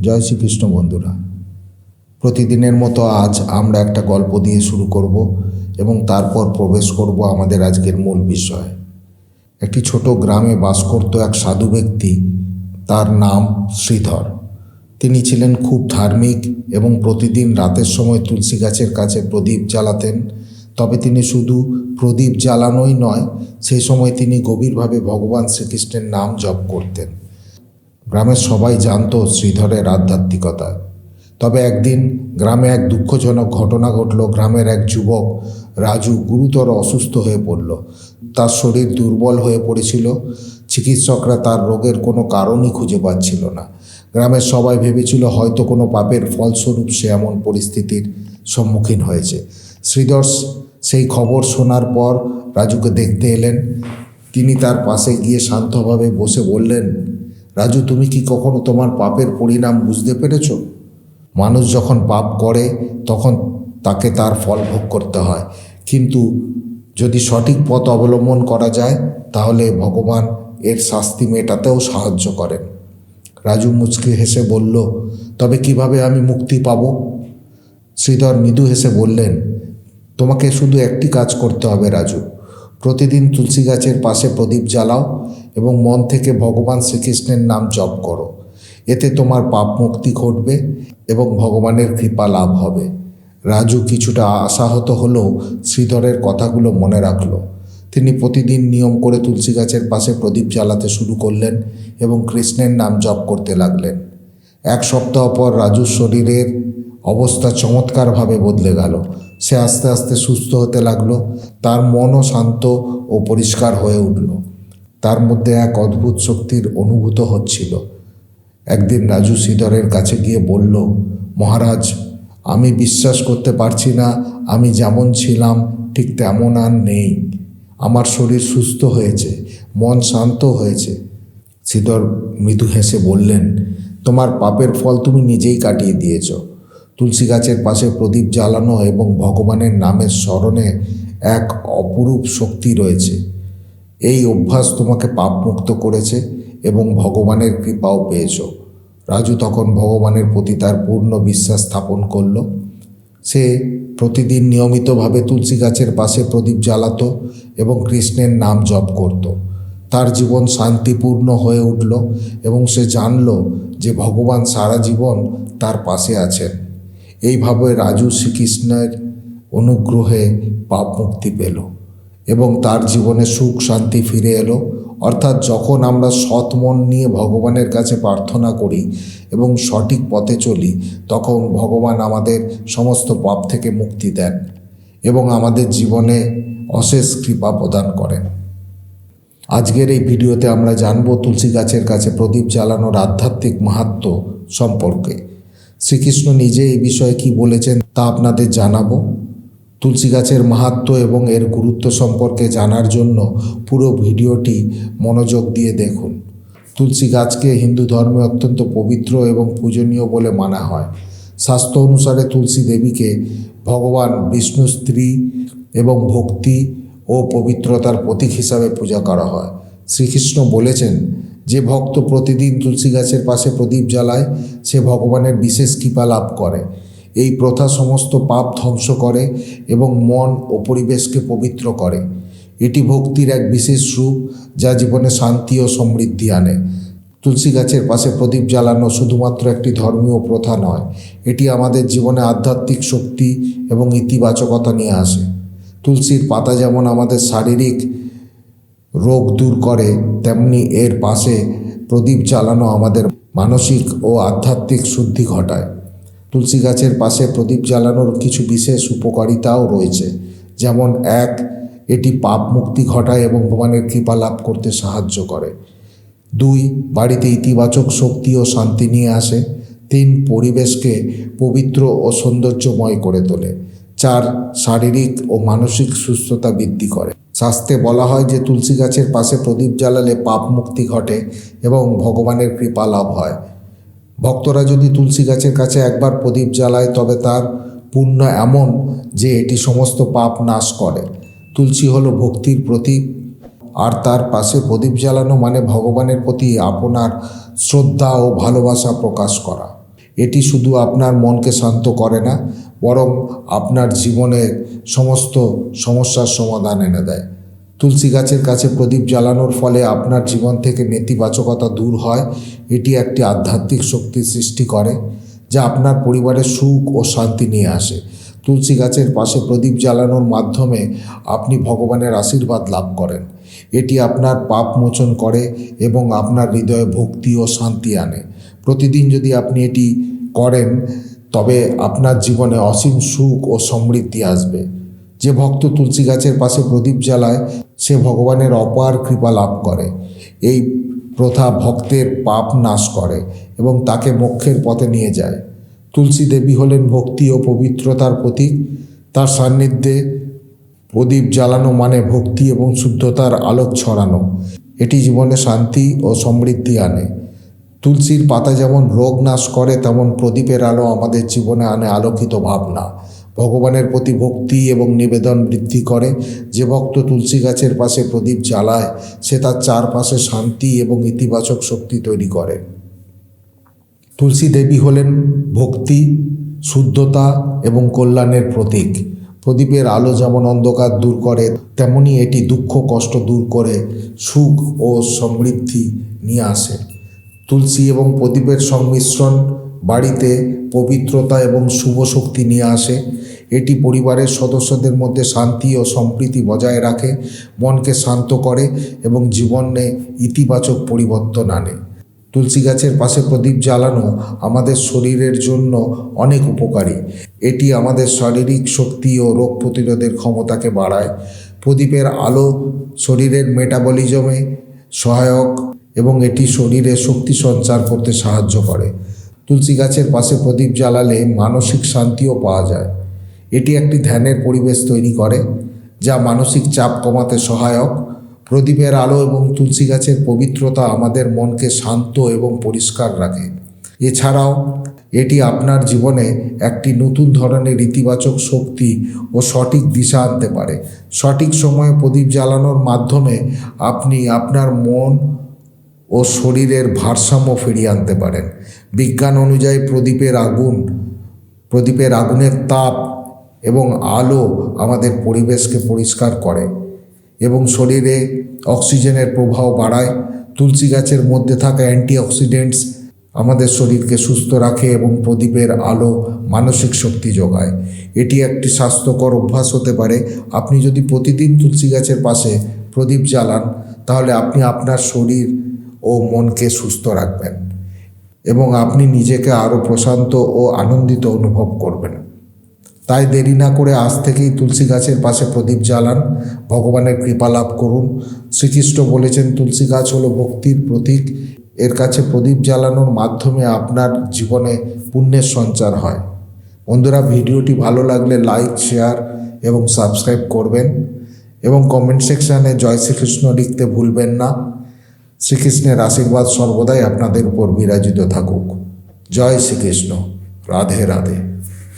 জয় শ্রীকৃষ্ণ বন্ধুরা। প্রতিদিনের মতো আজ আমরা একটা গল্প দিয়ে শুরু করব এবং তারপর প্রবেশ করব আমাদের আজকের মূল বিষয়। একটি ছোট গ্রামে বাস করত এক সাধু ব্যক্তি, তার নাম শ্রীধর। তিনি ছিলেন খুব ধার্মিক এবং প্রতিদিন রাতের সময় তুলসী গাছের কাছে প্রদীপ জ্বালাতেন। তবে তিনি শুধু প্রদীপ জ্বালানোই নয়, সেই সময় তিনি গভীরভাবে ভগবান শ্রীকৃষ্ণের নাম জপ করতেন। গ্রামের সবাই জানতো শ্রীধরের আধ্যাত্মিকতা। তবে একদিন গ্রামে এক দুঃখজনক ঘটনা ঘটল। গ্রামের এক যুবক রাজু গুরুতর অসুস্থ হয়ে পড়ল। তার শরীর দুর্বল হয়ে পড়েছিল। চিকিৎসকরা তার রোগের কোনো কারণই খুঁজে পাচ্ছিল না। গ্রামের সবাই ভেবেছিল হয়তো কোনো পাপের ফলস্বরূপ সে এমন পরিস্থিতির সম্মুখীন হয়েছে। শ্রীধর সেই খবর শোনার পর রাজুকে দেখতে এলেন। তিনি তার পাশে গিয়ে শান্তভাবে বসে বললেন রাজু, তুমি কি কখনো তোমার পাপের পরিণাম বুঝতে পেরেছ? মানুষ যখন পাপ করে, তখন তাকে তার ফল ভোগ করতে হয়। কিন্তু যদি সঠিক পথ অবলম্বন করা যায়, তাহলে ভগবান এর শাস্তি মেটাতেও সাহায্য করেন। রাজু মুচকি হেসে বলল, তবে কীভাবে আমি মুক্তি পাব? শ্রীধর মৃদু হেসে বললেন, তোমাকে শুধু একটি কাজ করতে হবে রাজু। প্রতিদিন তুলসী গাছের পাশে প্রদীপ জ্বালাও এবং মন থেকে ভগবান শ্রীকৃষ্ণের নাম জপ করো। এতে তোমার পাপ মুক্তি ঘটবে এবং ভগবানের কৃপা লাভ হবে। রাজু কিছুটা আশাহত হলেও শ্রীধরের কথাগুলো মনে রাখল। তিনি প্রতিদিন নিয়ম করে তুলসী গাছের পাশে প্রদীপ জ্বালাতে শুরু করলেন এবং কৃষ্ণের নাম জপ করতে লাগলেন। এক সপ্তাহ পর রাজুর শরীরের অবস্থা চমৎকারভাবে বদলে গেল। সে আস্তে আস্তে সুস্থ হতে লাগল। তার মনও শান্ত ও পরিষ্কার হয়ে উঠল। তার মধ্যে এক অদ্ভুত শক্তির অনুভূত হচ্ছিল। একদিন রাজু শ্রীধরের কাছে গিয়ে বলল, মহারাজ, আমি বিশ্বাস করতে পারছি না, আমি যেমন ছিলাম, ঠিক তেমন আর নেই। আমার শরীর সুস্থ হয়েছে, মন শান্ত হয়েছে। শ্রীধর মৃদু হেসে বললেন, তোমার পাপের ফল তুমি নিজেই কাটিয়ে দিয়েছ। তুলসী গাছের পাশে প্রদীপ জ্বালানো এবং ভগবানের নামের স্মরণে এক অপরূপ শক্তি রয়েছে। এই অভ্যাস তোমাকে পাপমুক্ত করেছে এবং ভগবানের কৃপাও পেয়েছ। রাজু তখন ভগবানের প্রতি তার পূর্ণ বিশ্বাস স্থাপন করল। সে প্রতিদিন নিয়মিতভাবে তুলসী গাছের পাশে প্রদীপ জ্বালাত এবং কৃষ্ণের নাম জপ করত। তার জীবন শান্তিপূর্ণ হয়ে উঠল এবং সে জানল যে ভগবান সারা জীবন তার পাশে আছেন। এইভাবে রাজু শ্রীকৃষ্ণের অনুগ্রহে পাপ মুক্তি পেল। এবং তার জীবনে সুখ, শান্তি ফিরে এলো। অর্থাৎ যখন আমরা সৎ মন নিয়ে ভগবানের কাছে প্রার্থনা করি এবং সঠিক পথে চলি, তখন ভগবান আমাদের সমস্ত পাপ থেকে মুক্তি দেন এবং আমাদের জীবনে অশেষ কৃপা প্রদান করেন। আজকের এই ভিডিওতে আমরা জানব তুলসী গাছের কাছে প্রদীপ জ্বালানোর আধ্যাত্মিক মাহাত্ম সম্পর্কে। শ্রীকৃষ্ণ নিজে এই বিষয়ে কি বলেছেন তা আপনাদের জানাব। তুলসী গাছের মাহাত্ম এবং এর গুরুত্ব সম্পর্কে জানার জন্য পুরো ভিডিওটি মনোযোগ দিয়ে দেখুন। তুলসী গাছকে হিন্দু ধর্মে অত্যন্ত পবিত্র এবং পূজনীয় বলে মানা হয়। শাস্ত্র অনুসারে তুলসী দেবীকে ভগবান বিষ্ণু স্ত্রী এবং ভক্তি ও পবিত্রতার প্রতীক হিসাবে পূজা করা হয়। শ্রীকৃষ্ণ বলেছেন, যে ভক্ত প্রতিদিন তুলসী গাছের পাশে প্রদীপ জ্বালায়, সে ভগবানের বিশেষ কৃপা লাভ করে। এই প্রথা সমস্ত পাপ ধ্বংস করে এবং মন ও পরিবেশকে পবিত্র করে। এটি ভক্তির এক বিশেষ রূপ যা জীবনে শান্তি ও সমৃদ্ধি আনে। তুলসী গাছের পাশে প্রদীপ জ্বালানো শুধুমাত্র একটি ধর্মীয় প্রথা নয়, এটি আমাদের জীবনে আধ্যাত্মিক শক্তি এবং ইতিবাচকতা নিয়ে আসে। তুলসীর পাতা যেমন আমাদের শারীরিক রোগ দূর করে, তেমনি এর পাশে প্রদীপ জ্বালানো আমাদের মানসিক ও আধ্যাত্মিক শুদ্ধি ঘটায়। তুলসী গাছের পাশে প্রদীপ জ্বালানোর কিছু বিশেষ উপকারিতাও রয়েছে। যেমন এক, এটি পাপ মুক্তি ঘটায় এবং ভগবানের কৃপা লাভ করতে সাহায্য করে। দুই, বাড়িতে ইতিবাচক শক্তি ও শান্তি নিয়ে আসে। তিন, পরিবেশকে পবিত্র ও সৌন্দর্যময় করে তোলে। চার, শারীরিক ও মানসিক সুস্থতা বৃদ্ধি করে। শাস্ত্রে বলা হয় যে তুলসী গাছের পাশে প্রদীপ জ্বালালে পাপ মুক্তি ঘটে এবং ভগবানের কৃপা লাভ হয়। ভক্তরা যদি তুলসী গাছের কাছে একবার প্রদীপ জ্বালায়, তবে তার পুণ্য এমন যে এটি সমস্ত পাপ নাশ করে। তুলসী হলো ভক্তির প্রতীক। আর তার পাশে প্রদীপ জ্বালানো মানে ভগবানের প্রতি আপনার শ্রদ্ধা ও ভালোবাসা প্রকাশ করা। এটি শুধু আপনার মনকে শান্ত করে না, বরং আপনার জীবনের সমস্ত সমস্যার সমাধান এনে দেয়। তুলসী গাছের কাছে প্রদীপ জ্বালানোর ফলে আপনার জীবন থেকে নেতিবাচকতা দূর হয়। এটি একটি আধ্যাত্মিক শক্তির সৃষ্টি করে, যা আপনার পরিবারের সুখ ও শান্তি নিয়ে আসে। তুলসী গাছের পাশে প্রদীপ জ্বালানোর মাধ্যমে আপনি ভগবানের আশীর্বাদ লাভ করেন। এটি আপনার পাপ মোচন করে এবং আপনার হৃদয়ে ভক্তি ও শান্তি আনে। প্রতিদিন যদি আপনি এটি করেন, তবে আপনার জীবনে অসীম সুখ ও সমৃদ্ধি আসবে। যে ভক্ত তুলসী গাছের পাশে প্রদীপ জ্বালায় সে ভগবানের অপার কৃপা লাভ করে। এই প্রথা ভক্তের পাপ নাশ করে এবং তাকে মোক্ষের পথে নিয়ে যায়। তুলসী দেবী হলেন ভক্তি ও পবিত্রতার প্রতীক। তার সান্নিধ্যে প্রদীপ জ্বালানো মানে ভক্তি এবং শুদ্ধতার আলোক ছড়ানো। এটি জীবনে শান্তি ও সমৃদ্ধি আনে। তুলসীর পাতা যেমন রোগ নাশ করে, তেমন প্রদীপের আলো আমাদের জীবনে আনে আলোকিত ভাবনা। ভগবানের প্রতি ভক্তি এবং নিবেদন বৃদ্ধি করে। যে ভক্ত তুলসী গাছের পাশে প্রদীপ জ্বালায়, সে তার চারপাশে শান্তি এবং ইতিবাচক শক্তি তৈরি করে। তুলসী দেবী হলেন ভক্তি, শুদ্ধতা এবং কল্যাণের প্রতীক। প্রদীপের আলো যেমন অন্ধকার দূর করে, তেমনি এটি দুঃখ, কষ্ট দূর করে, সুখ ও সমৃদ্ধি নিয়ে আসে। তুলসী এবং প্রদীপের সংমিশ্রণ বাড়িতে পবিত্রতা এবং শুভ শক্তি নিয়ে আসে। এটি পরিবারের সদস্যদের মধ্যে শান্তি ও সম্প্রীতি বজায় রাখে, মনকে শান্ত করে এবং জীবনে ইতিবাচক পরিবর্তন আনে। তুলসী গাছের পাশে প্রদীপ জ্বালানো আমাদের শরীরের জন্য অনেক উপকারী। এটি আমাদের শারীরিক শক্তি ও রোগ প্রতিরোধের ক্ষমতাকে বাড়ায়। প্রদীপের আলো শরীরের মেটাবলিজমে সহায়ক এবং এটি শরীরে শক্তি সঞ্চার করতে সাহায্য করে। তুলসী গাছের পাশে প্রদীপ জ্বালালে মানসিক শান্তিও পাওয়া যায়। এটি একটি ধ্যানের পরিবেশ তৈরি করে, যা মানসিক চাপ কমাতে সহায়ক। প্রদীপের আলো এবং তুলসী গাছের পবিত্রতা আমাদের মনকে শান্ত এবং পরিষ্কার রাখে। এছাড়াও, এটি আপনার জীবনে একটি নতুন ধরনের ইতিবাচক শক্তি ও সঠিক দিশা আনতে পারে। সঠিক সময়ে প্রদীপ জ্বালানোর মাধ্যমে আপনি আপনার মন ও শরীরের ভারসাম্য ফিরিয়ে আনতে পারেন। বিজ্ঞান অনুযায়ী প্রদীপের আগুন, প্রদীপের আগুনের তাপ এবং আলো আমাদের পরিবেশকে পরিষ্কার করে এবং শরীরে অক্সিজেনের প্রভাব বাড়ায়। তুলসী গাছের মধ্যে থাকা অ্যান্টিঅক্সিডেন্টস আমাদের শরীরকে সুস্থ রাখে এবং প্রদীপের আলো মানসিক শক্তি যোগায়। এটি একটি স্বাস্থ্যকর অভ্যাস হতে পারে। আপনি যদি প্রতিদিন তুলসী গাছের পাশে প্রদীপ জ্বালান, তাহলে আপনি আপনার শরীর ও মনকে সুস্থ রাখবেন এবং আপনি নিজেকে আরও প্রশান্ত ও আনন্দিত অনুভব করবেন। তাই দেরি না করে আজ থেকেই তুলসী গাছের পাশে প্রদীপ জ্বালান। ভগবানের কৃপা লাভ করুন। শ্রীকৃষ্ণ বলেছেন, তুলসী গাছ হলো ভক্তির প্রতীক। এর কাছে প্রদীপ জ্বালানোর মাধ্যমে আপনার জীবনে পুণ্যের সঞ্চার হয়। বন্ধুরা, ভিডিওটি ভালো লাগলে লাইক, শেয়ার এবং সাবস্ক্রাইব করবেন এবং কমেন্ট সেকশানে জয় শ্রীকৃষ্ণ লিখতে ভুলবেন না। শ্রীকৃষ্ণের আশীর্বাদ সর্বদাই আপনাদের উপর বিরাজিত থাকুক। জয় শ্রীকৃষ্ণ। রাধে রাধে।